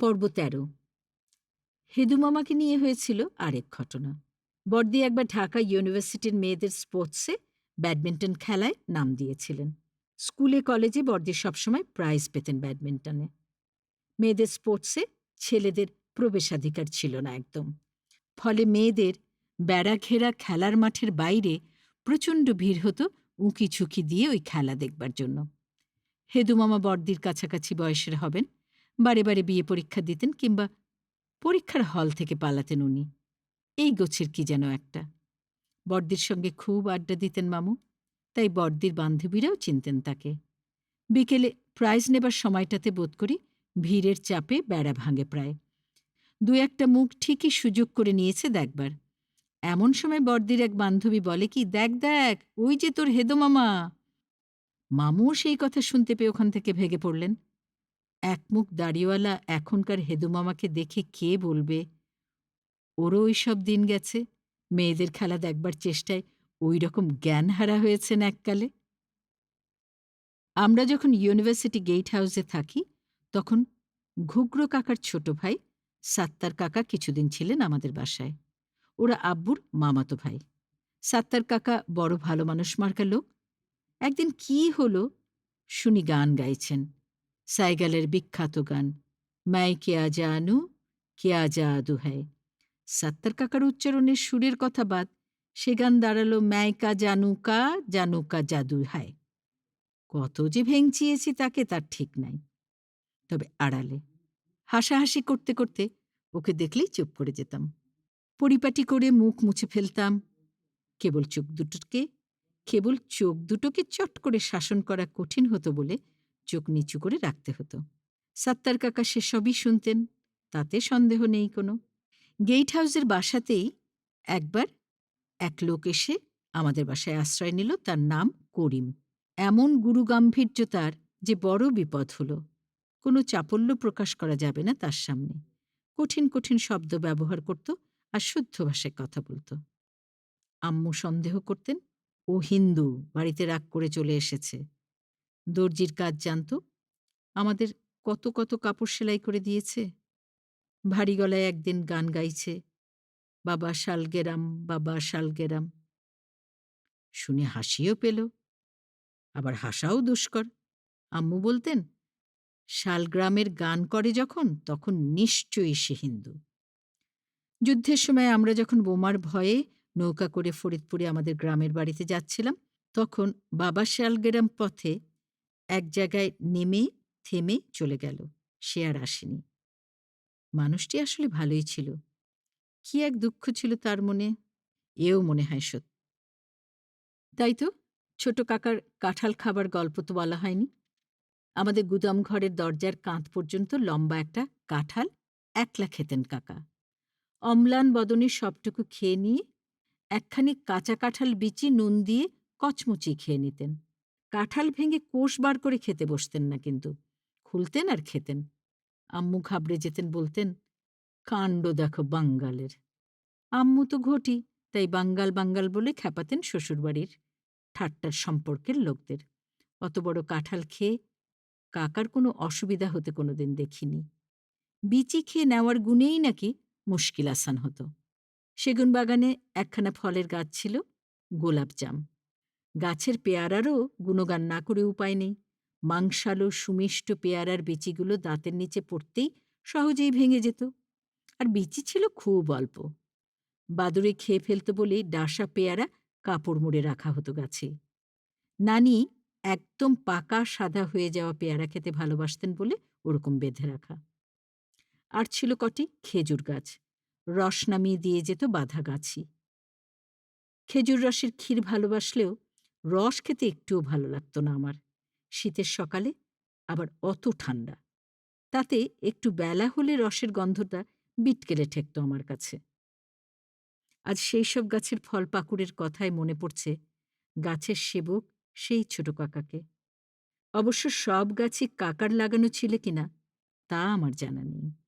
পর্ব তেরো। হেদুমামাকে নিয়ে হয়েছিল আরেক ঘটনা। বর্দি একবার ঢাকা ইউনিভার্সিটির মেয়েদের স্পোর্টসে ব্যাডমিন্টন খেলায় নাম দিয়েছিলেন। স্কুলে, কলেজে বর্দি সবসময় প্রাইজ পেতেন ব্যাডমিন্টনে। মেয়েদের স্পোর্টসে ছেলেদের প্রবেশাধিকার ছিল না একদম। ফলে মেয়েদের বেড়া ঘেরা খেলার মাঠের বাইরে প্রচণ্ড ভিড় হতো উঁকি ঝুঁকি দিয়ে ওই খেলা দেখবার জন্য। হেদুমামা বর্দির কাছাকাছি বয়সের হবেন বারে বারে বিয়ে পরীক্ষা দিতেন কিংবা পরীক্ষার হল থেকে পালাতেন উনি। এই গোছের কি যেন একটা। বর্দির সঙ্গে খুব আড্ডা দিতেন মামু, তাই বর্দির বান্ধবীরাও চিনতেন তাকে। বিকেলে প্রাইজ নেবার সময়টাতে বোধ করি ভিড়ের চাপে বেড়া ভাঙে প্রায়। দু একটা মুখ ঠিকই সুযোগ করে নিয়েছে দেখবার। এমন সময় বর্দির এক বান্ধবী বলে কি, দেখ দেখ, ওই যে তোর হেদো মামা। মামুও সেই কথা শুনতে পেয়ে ওখান থেকে ভেগে পড়লেন। এক মুখ দাড়িওয়ালা এখনকার হেদুমামাকে দেখে কে বলবে? ওরও ওই সব দিন গেছে। মেয়েদের খেলা দেখবার চেষ্টায় ওই রকম জ্ঞান হারা হয়েছেন এককালে। আমরা যখন ইউনিভার্সিটি গেট হাউসে থাকি, তখন ঘুগ্র কাকার ছোট ভাই, সাত্তার কাকা কিছুদিন ছিলেন আমাদের বাসায়। ওরা আব্বুর মামাতো ভাই। সাত্তার কাকা বড় ভালো মানুষ মার্কা লোক। একদিন কি হলো? শুনি গান গাইছেন। সাইগালের বিখ্যাত গান, মাই কেয়া জানু, কেয়া জাদু হ্যায়। সাত্তার কাকার উচ্চারণের সুরের কথা বাদ, সে গান দাঁড়াল ম্যায়কা জানুকা জানুকা জাদু হায় কত যে ভেঙচিয়েছি তাকে তার ঠিক নাই। তবে আড়ালে হাসাহাসি করতে করতে ওকে দেখলেই চুপ করে যেতাম। পরিপাটি করে মুখ মুছে ফেলতাম। কেবল চোখ দুটোকে, কেবল চোখ দুটোকে চট করে শাসন করা কঠিন হতো বলে চোখ নিচু করে রাখতে হতো। সাত্তার কাকা সেসবই শুনতেন, তাতে সন্দেহ নেই কোনো। গেট হাউসের বাসাতেই একবার এক লোক এসে আমাদের বাসায় আশ্রয় নিল, তার নাম করিম। এমন গুরুগাম্ভীর্য তার যে বড় বিপদ হল। কোনো চাপল্য প্রকাশ করা যাবে না তার সামনে। কঠিন কঠিন শব্দ ব্যবহার করত আর শুদ্ধ ভাষায় কথা বলত। আম্মু সন্দেহ করতেন, ও হিন্দু, বাড়িতে রাগ করে চলে এসেছে। দর্জির কাজ জানত। আমাদের কত কত কাপড় সেলাই করে দিয়েছে। ভারী গলায় একদিন গান গাইছে, বাবা শালগেরাম বাবা শালগেরাম শুনে হাসিও পেল। আবার হাসাও দুষ্কর। আম্মু বলতেন শালগ্রামের গান করে যখন, তখন নিশ্চয়ই সে হিন্দু। যুদ্ধের সময় আমরা যখন বোমার ভয়ে নৌকা করে ফরিদপুরে আমাদের গ্রামের বাড়িতে যাচ্ছিলাম, তখন বাবা শালগেরাম পথে এক জায়গায় নেমে, থেমে চলে গেল। সে আর আসেনি। মানুষটি আসলে ভালোই ছিল। কি এক দুঃখ ছিল তার মনে? এও মনে হয় সত্যি তাই তো, ছোট কাকার কাঁঠাল খাবার গল্প তো বলা হয়নি। আমাদের গুদাম ঘরের দরজার কাঁধ পর্যন্ত লম্বা একটা কাঁঠাল একলা খেতেন কাকা। অম্লান বদনে সবটুকু খেয়ে নিয়ে একখানি কাঁচা কাঁঠাল বিচি নুন দিয়ে কচমুচি খেয়ে নিতেন। কাঁঠাল ভেঙে কোষ বার করে খেতে বসতেন না কিন্তু। খুলতেন আর খেতেন। আম্মু ঘাবড়ে যেতেন বলতেন, কাণ্ড দেখো বাঙ্গালের। আম্মু তো ঘটি, তাই বাঙ্গাল বাঙ্গাল বলে খ্যাপাতেন শ্বশুরবাড়ির ঠাট্টার সম্পর্কের লোকদের। অত বড় কাঁঠাল খেয়ে কাকার কোনো অসুবিধা হতে কোনোদিন দেখিনি। বিচি খেয়ে নেওয়ার গুণেই নাকি মুশকিল আসান হতো। সেগুন বাগানে একখানা ফলের গাছ ছিল গোলাপজাম গাছের পেয়ারারও গুণগান না করে উপায় নেই। মাংসালো সুমিষ্ট পেয়ারার বিচিগুলো দাঁতের নিচে পড়তেই সহজেই ভেঙে যেত। আর বিচি ছিল খুব অল্প। বাদুড়ে খেয়ে ফেলত বলে ডাসা পেয়ারা কাপড় মুড়ে রাখা হতো গাছে। নানি একদম পাকা, সাদা হয়ে যাওয়া পেয়ারা খেতে ভালোবাসতেন বলে ওরকম বেঁধে রাখা। আর ছিল কটি খেজুর গাছ। রস নামিয়ে দিয়ে যেত বাধা গাছি খেজুর রসের ক্ষীর ভালোবাসলেও রস খেতে একটুও ভালো লাগতো না আমার। শীতের সকালে আবার অত ঠান্ডা। তাতে একটু বেলা হলে রসের গন্ধটা বিটকেলে ঠেকত আমার কাছে। আজ সেই সব গাছের ফল পাকুড়ের কথায় মনে পড়ছে গাছের সেবক সেই ছোট কাকাকে। অবশ্য সব গাছই কাকার লাগানো ছিল কিনা তা আমার জানা নেই।